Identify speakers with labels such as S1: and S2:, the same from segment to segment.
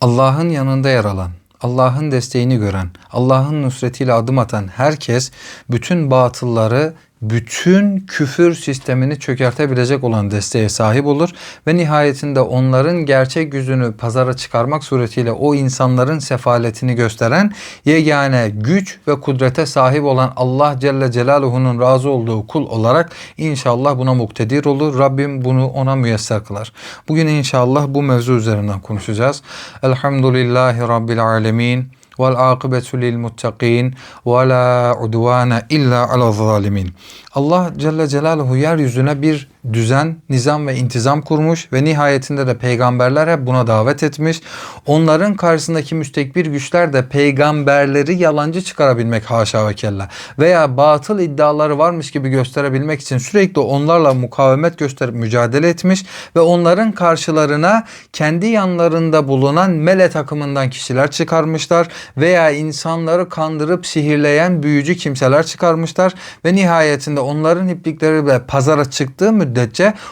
S1: Allah'ın yanında yer alan, Allah'ın desteğini gören, Allah'ın nusretiyle adım atan herkes bütün batılları, bütün küfür sistemini çökertebilecek olan desteğe sahip olur ve nihayetinde onların gerçek yüzünü pazara çıkarmak suretiyle o insanların sefaletini gösteren yegane güç ve kudrete sahip olan Allah Celle Celaluhu'nun razı olduğu kul olarak inşallah buna muktedir olur. Rabbim bunu ona müyesser kılar. Bugün inşallah bu mevzu üzerinden konuşacağız. Elhamdülillahi Rabbil Alemin. Vel akıbetu lil muttakin ve la udvane illa ala zalimin. Allah Celle Celaluhu yeryüzüne bir düzen, nizam ve intizam kurmuş ve nihayetinde de peygamberler hep buna davet etmiş. Onların karşısındaki müstekbir güçler de peygamberleri yalancı çıkarabilmek haşa ve kella veya batıl iddiaları varmış gibi gösterebilmek için sürekli onlarla mukavemet gösterip mücadele etmiş ve onların karşılarına kendi yanlarında bulunan mele takımından kişiler çıkarmışlar veya insanları kandırıp sihirleyen büyücü kimseler çıkarmışlar ve nihayetinde onların iplikleri ve pazara çıktığı müddetçe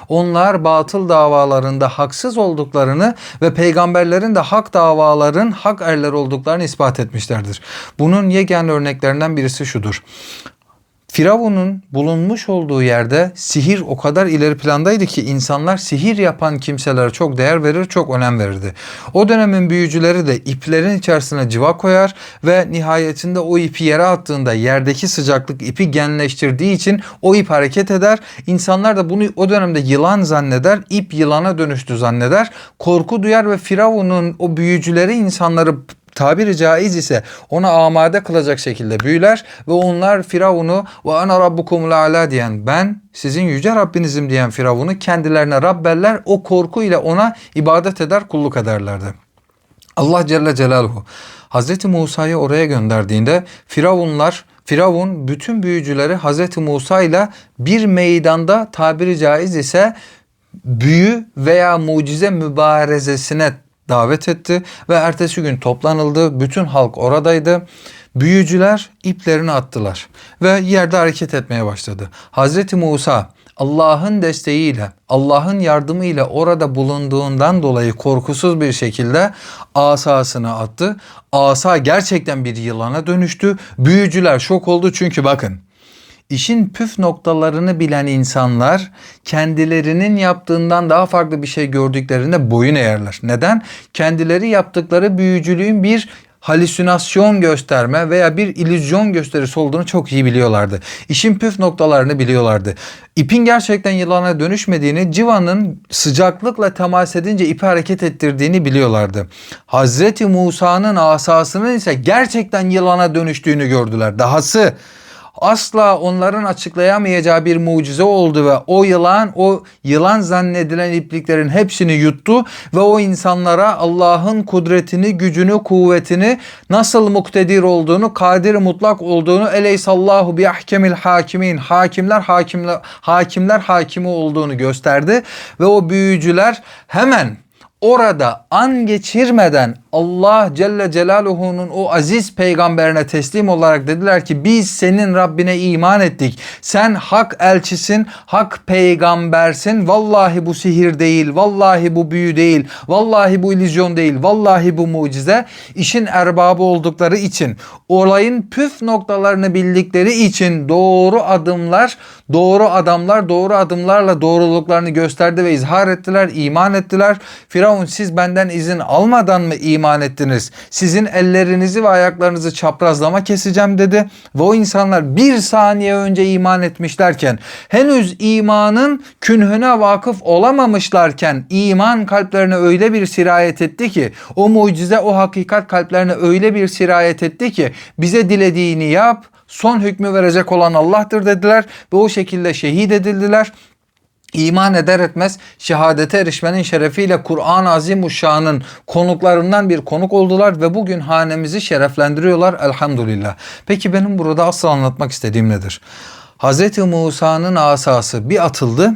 S1: onlar batıl davalarında haksız olduklarını ve peygamberlerin de hak davaların hak erleri olduklarını ispat etmişlerdir. Bunun yegane örneklerinden birisi şudur. Firavun'un bulunmuş olduğu yerde sihir o kadar ileri plandaydı ki insanlar sihir yapan kimselere çok değer verir, çok önem verirdi. O dönemin büyücüleri de iplerin içerisine civa koyar ve nihayetinde o ipi yere attığında yerdeki sıcaklık ipi genleştirdiği için o ip hareket eder. İnsanlar da bunu o dönemde yılan zanneder, ip yılana dönüştü zanneder. Korku duyar ve Firavun'un o büyücüleri insanları tabiri caiz ise ona amade kılacak şekilde büyüler ve onlar Firavun'u ve ana rabbukumul ala diyen ben sizin yüce Rabbinizim diyen Firavun'u kendilerine Rabberler o korku ile ona ibadet eder kulluk ederlerdi. Allah Celle Celaluhu Hazreti Musa'yı oraya gönderdiğinde Firavunlar Firavun bütün büyücüleri Hazreti Musa ile bir meydanda tabiri caiz ise büyü veya mucize mübarezesine davet etti ve ertesi gün toplanıldı. Bütün halk oradaydı. Büyücüler iplerini attılar ve yerde hareket etmeye başladı. Hazreti Musa Allah'ın desteğiyle, Allah'ın yardımıyla orada bulunduğundan dolayı korkusuz bir şekilde asasını attı. Asa gerçekten bir yılana dönüştü. Büyücüler şok oldu çünkü bakın İşin püf noktalarını bilen insanlar kendilerinin yaptığından daha farklı bir şey gördüklerinde boyun eğerler. Neden? Kendileri yaptıkları büyücülüğün bir halüsinasyon gösterme veya bir illüzyon gösterisi olduğunu çok iyi biliyorlardı. İşin püf noktalarını biliyorlardı. İpin gerçekten yılana dönüşmediğini, civanın sıcaklıkla temas edince ipi hareket ettirdiğini biliyorlardı. Hazreti Musa'nın asasının ise gerçekten yılana dönüştüğünü gördüler. Dahası asla onların açıklayamayacağı bir mucize oldu ve o yılan o yılan zannedilen ipliklerin hepsini yuttu ve o insanlara Allah'ın kudretini, gücünü, kuvvetini nasıl muktedir olduğunu, kadir mutlak olduğunu eleysallahu bi ahkemil hakimin hakimler hakimler hakimler hakimi olduğunu gösterdi ve o büyücüler hemen orada an geçirmeden Allah Celle Celaluhu'nun o aziz peygamberine teslim olarak dediler ki biz senin Rabbine iman ettik. Sen hak elçisin, hak peygambersin. Vallahi bu sihir değil, vallahi bu büyü değil, vallahi bu illüzyon değil, vallahi bu mucize. İşin erbabı oldukları için, olayın püf noktalarını bildikleri için doğru adımlar, doğru adamlar doğru adımlarla doğruluklarını gösterdi ve izhar ettiler, iman ettiler. Firavun siz benden izin almadan mı iman iman ettiniz. Sizin ellerinizi ve ayaklarınızı çaprazlama keseceğim dedi. Ve o insanlar bir saniye önce iman etmişlerken henüz imanın künhüne vakıf olamamışlarken iman kalplerine öyle bir sirayet etti ki o mucize o hakikat kalplerine öyle bir sirayet etti ki bize dilediğini yap son hükmü verecek olan Allah'tır dediler ve o şekilde şehit edildiler. İman eder etmez şehadete erişmenin şerefiyle Kur'an-ı Azimuşşan'ın konuklarından bir konuk oldular ve bugün hanemizi şereflendiriyorlar elhamdülillah. Peki benim burada asıl anlatmak istediğim nedir? Hz. Musa'nın asası bir atıldı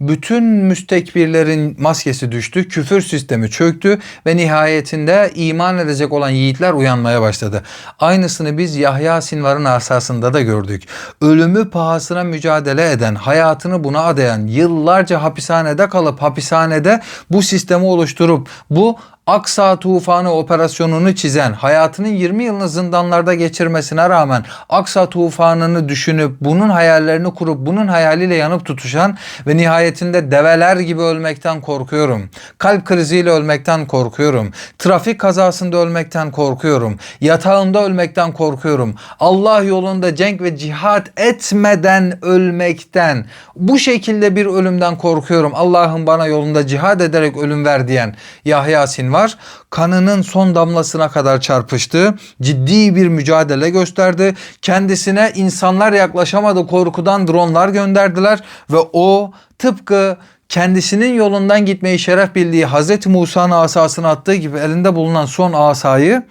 S1: bütün müstekbirlerin maskesi düştü, küfür sistemi çöktü ve nihayetinde iman edecek olan yiğitler uyanmaya başladı. Aynısını biz Yahya Sinvar'ın asasında da gördük. Ölümü pahasına mücadele eden, hayatını buna adayan, yıllarca hapishanede kalıp hapishanede bu sistemi oluşturup bu Aksa tufanı operasyonunu çizen, hayatının 20 yılını zindanlarda geçirmesine rağmen Aksa tufanını düşünüp bunun hayallerini kurup bunun hayaliyle yanıp tutuşan ve nihayetinde develer gibi ölmekten korkuyorum. Kalp kriziyle ölmekten korkuyorum. Trafik kazasında ölmekten korkuyorum. Yatağımda ölmekten korkuyorum. Allah yolunda cenk ve cihat etmeden ölmekten bu şekilde bir ölümden korkuyorum. Allah'ım bana yolunda cihad ederek ölüm ver diyen Yahya Sinvar kanının son damlasına kadar çarpıştı. Ciddi bir mücadele gösterdi. Kendisine insanlar yaklaşamadı korkudan dronlar gönderdiler ve o tıpkı kendisinin yolundan gitmeyi şeref bildiği Hazreti Musa'nın asasını attığı gibi elinde bulunan son asayı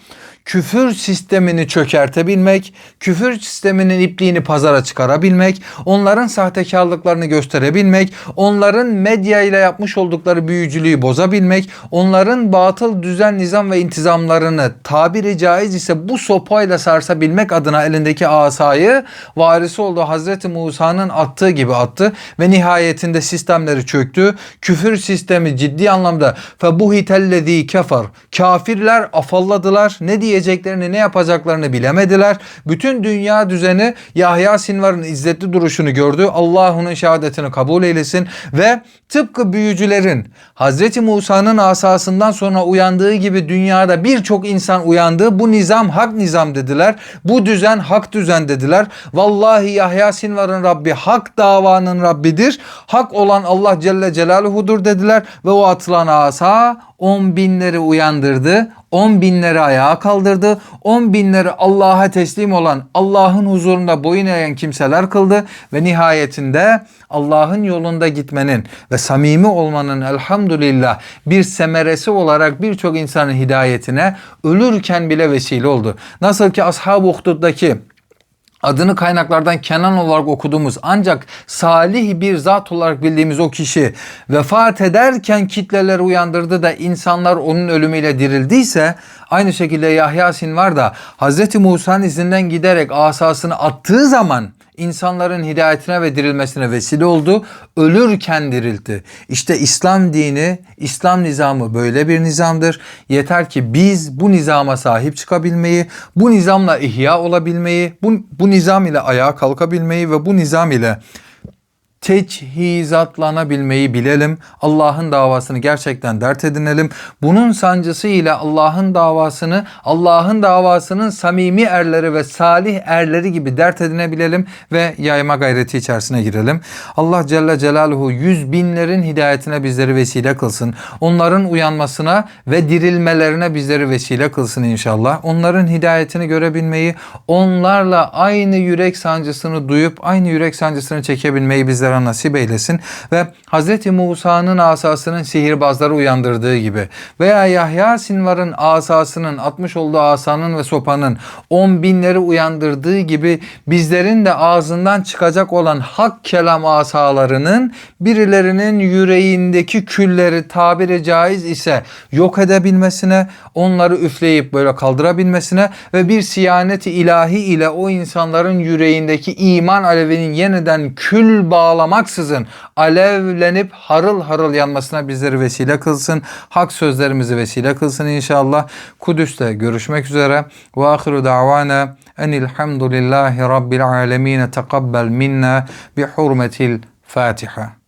S1: küfür sistemini çökertebilmek, küfür sisteminin ipliğini pazara çıkarabilmek, onların sahtekarlıklarını gösterebilmek, onların medya ile yapmış oldukları büyücülüğü bozabilmek, onların batıl düzen, nizam ve intizamlarını tabiri caiz ise bu sopayla sarsabilmek adına elindeki asayı varisi olduğu Hazreti Musa'nın attığı gibi attı ve nihayetinde sistemleri çöktü. Küfür sistemi ciddi anlamda febuhitellezî kefer. Kafirler afalladılar. Ne diyeceklerini ne yapacaklarını bilemediler. Bütün dünya düzeni Yahya Sinvar'ın izzetli duruşunu gördü. Allah onun şehadetini kabul eylesin ve tıpkı büyücülerin Hazreti Musa'nın asasından sonra uyandığı gibi dünyada birçok insan uyandı. Bu nizam hak nizam dediler. Bu düzen hak düzen dediler. Vallahi Yahya Sinvar'ın Rabbi hak davanın Rabbidir. Hak olan Allah Celle Celaluhu'dur dediler ve o atılan asa on binleri uyandırdı. On binleri ayağa kaldırdı. On binleri Allah'a teslim olan Allah'ın huzurunda boyun eğen kimseler kıldı ve nihayetinde Allah'ın yolunda gitmenin ve samimi olmanın elhamdülillah bir semeresi olarak birçok insanın hidayetine ölürken bile vesile oldu. Nasıl ki Ashab-ı adını kaynaklardan Kenan olarak okuduğumuz ancak salih bir zat olarak bildiğimiz o kişi vefat ederken kitleleri uyandırdı da insanlar onun ölümüyle dirildiyse aynı şekilde Yahya Sinvar da Hz. Musa'nın izinden giderek asasını attığı zaman insanların hidayetine ve dirilmesine vesile oldu. Ölürken dirildi. İşte İslam dini, İslam nizamı böyle bir nizamdır. Yeter ki biz bu nizama sahip çıkabilmeyi, bu nizamla ihya olabilmeyi, bu, bu nizam ile ayağa kalkabilmeyi ve bu nizam ile teçhizatlanabilmeyi bilelim. Allah'ın davasını gerçekten dert edinelim. Bunun sancısı ile Allah'ın davasını, Allah'ın davasının samimi erleri ve salih erleri gibi dert edinebilelim ve yayma gayreti içerisine girelim. Allah Celle Celaluhu yüz binlerin hidayetine bizleri vesile kılsın. Onların uyanmasına ve dirilmelerine bizleri vesile kılsın inşallah. Onların hidayetini görebilmeyi, onlarla aynı yürek sancısını duyup aynı yürek sancısını çekebilmeyi bizlere nasip eylesin ve Hz. Musa'nın asasının sihirbazları uyandırdığı gibi veya Yahya Sinvar'ın asasının atmış olduğu asanın ve sopanın on binleri uyandırdığı gibi bizlerin de ağzından çıkacak olan hak kelam asalarının birilerinin yüreğindeki külleri tabiri caiz ise yok edebilmesine, onları üfleyip böyle kaldırabilmesine ve bir siyaneti ilahi ile o insanların yüreğindeki iman alevinin yeniden kül bağlamaksızın alevlenip harıl harıl yanmasına bizleri vesile kılsın. Hak sözlerimizi vesile kılsın inşallah. Kudüs'te görüşmek üzere. Ve ahiru davana enilhamdülillahi rabbil alemin. Tekabbel minna bi hurmetil Fatiha.